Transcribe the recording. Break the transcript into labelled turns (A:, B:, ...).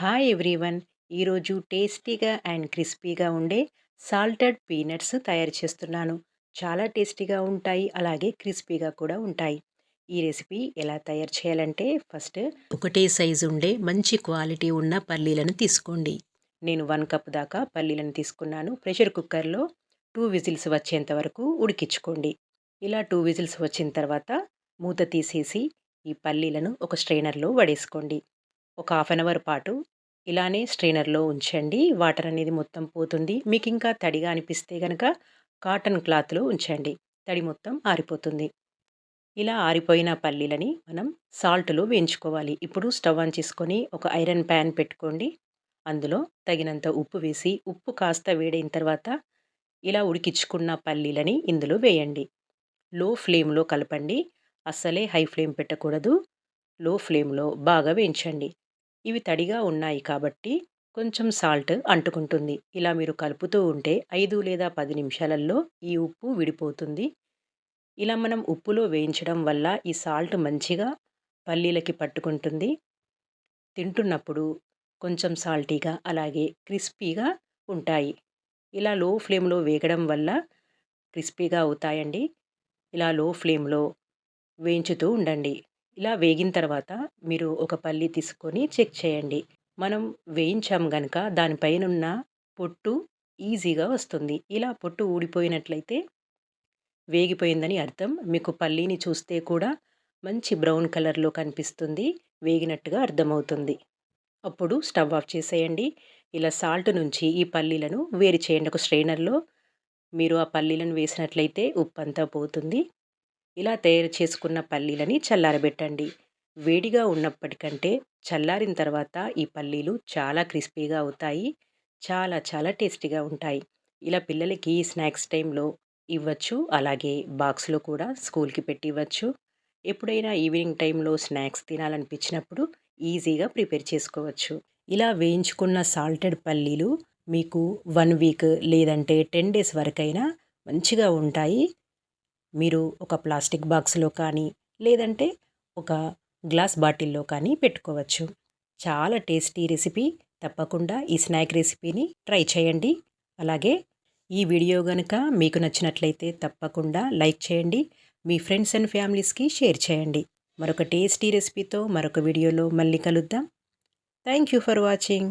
A: Hi everyone. ఈరోజు టేస్టీగా and క్రిస్పీగా ఉండే సాల్టెడ్ పీనట్స్ తయారు చేస్తున్నాను. చాలా టేస్టీగా ఉంటాయి అలాగే క్రిస్పీగా కూడా ఉంటాయి. ఈ రెసిపీ ఎలా తయారు చేయాలంటే ఫస్ట్ ఒకటే సైజు ఉండే మంచి క్వాలిటీ ఉన్న పల్లీలను తీసుకోండి. నేను వన్ కప్ దాకా పల్లీలను తీసుకున్నాను. ప్రెషర్ కుక్కర్లో టూ విజిల్స్ వచ్చేంత వరకు ఉడికించుకోండి. ఇలా టూ విజిల్స్ వచ్చిన తర్వాత మూత తీసేసి ఈ పల్లీలను ఒక స్ట్రైనర్లో వడేసుకోండి. ఒక హాఫ్ అన్ అవర్ పాటు ఇలానే స్ట్రైనర్లో ఉంచండి. వాటర్ అనేది మొత్తం పోతుంది. మీకు ఇంకా తడిగా అనిపిస్తే కనుక కాటన్ క్లాత్లో ఉంచండి. తడి మొత్తం ఆరిపోతుంది. ఇలా ఆరిపోయిన పల్లీలని మనం సాల్ట్లో వేయించుకోవాలి. ఇప్పుడు స్టవ్ ఆన్ చేసుకొని ఒక ఐరన్ ప్యాన్ పెట్టుకోండి. అందులో తగినంత ఉప్పు వేసి ఉప్పు కాస్త వేడైన తర్వాత ఇలా ఉడికించుకున్న పల్లీలని ఇందులో వేయండి. లో ఫ్లేమ్లో కలపండి. అస్సలే హై ఫ్లేమ్ పెట్టకూడదు. లో ఫ్లేమ్లో బాగా వేయించండి. ఇవి తడిగా ఉన్నాయి కాబట్టి కొంచెం సాల్ట్ అంటుకుంటుంది. ఇలా మీరు కలుపుతూ ఉంటే ఐదు లేదా పది నిమిషాలలో ఈ ఉప్పు విడిపోతుంది. ఇలా మనం ఉప్పులో వేయించడం వల్ల ఈ సాల్ట్ మంచిగా పల్లీలకి పట్టుకుంటుంది. తింటున్నప్పుడు కొంచెం సాల్టీగా అలాగే క్రిస్పీగా ఉంటాయి. ఇలా లో ఫ్లేమ్లో వేగడం వల్ల క్రిస్పీగా అవుతాయండి. ఇలా లో ఫ్లేమ్లో వేయించుతూ ఉండండి. ఇలా వేగిన తర్వాత మీరు ఒక పల్లి తీసుకొని చెక్ చేయండి. మనం వేయించాం గనక దానిపైన ఉన్న పొట్టు ఈజీగా వస్తుంది. ఇలా పొట్టు ఊడిపోయినట్లయితే వేగిపోయిందని అర్థం. మీకు పల్లీని చూస్తే కూడా మంచి బ్రౌన్ కలర్లో కనిపిస్తుంది. వేగినట్టుగా అర్థమవుతుంది. అప్పుడు స్టవ్ ఆఫ్ చేసేయండి. ఇలా సాల్ట్ నుంచి ఈ పల్లీలను వేరు చేయండి. ఒక స్ట్రైనర్లో మీరు ఆ పల్లీలను వేసినట్లయితే ఉప్పు అంతా పోతుంది. ఇలా తయారు చేసుకున్న పల్లీలని చల్లారబెట్టండి. వేడిగా ఉన్నప్పటికంటే చల్లారిన తర్వాత ఈ పల్లీలు చాలా క్రిస్పీగా అవుతాయి. చాలా చాలా టేస్టీగా ఉంటాయి. ఇలా పిల్లలకి స్నాక్స్ టైంలో ఇవ్వచ్చు. అలాగే బాక్స్లో కూడా స్కూల్కి పెట్టి ఇవ్వచ్చు ఎప్పుడైనా ఈవినింగ్ టైంలో స్నాక్స్ తినాలనిపించినప్పుడు ఈజీగా ప్రిపేర్ చేసుకోవచ్చు. ఇలా వేయించుకున్న సాల్టెడ్ పల్లీలు మీకు వన్ వీక్ లేదంటే టెన్ డేస్ వరకైనా మంచిగా ఉంటాయి. మీరు ఒక ప్లాస్టిక్ బాక్స్లో కానీ లేదంటే ఒక గ్లాస్ బాటిల్లో కానీ పెట్టుకోవచ్చు. చాలా టేస్టీ రెసిపీ. తప్పకుండా ఈ స్నాక్ రెసిపీని ట్రై చేయండి. అలాగే ఈ వీడియో కనుక మీకు నచ్చినట్లయితే తప్పకుండా లైక్ చేయండి. మీ ఫ్రెండ్స్ అండ్ ఫ్యామిలీస్కి షేర్ చేయండి. మరొక టేస్టీ రెసిపీతో మరొక వీడియోలో మళ్ళీ కలుద్దాం. Thank you for watching.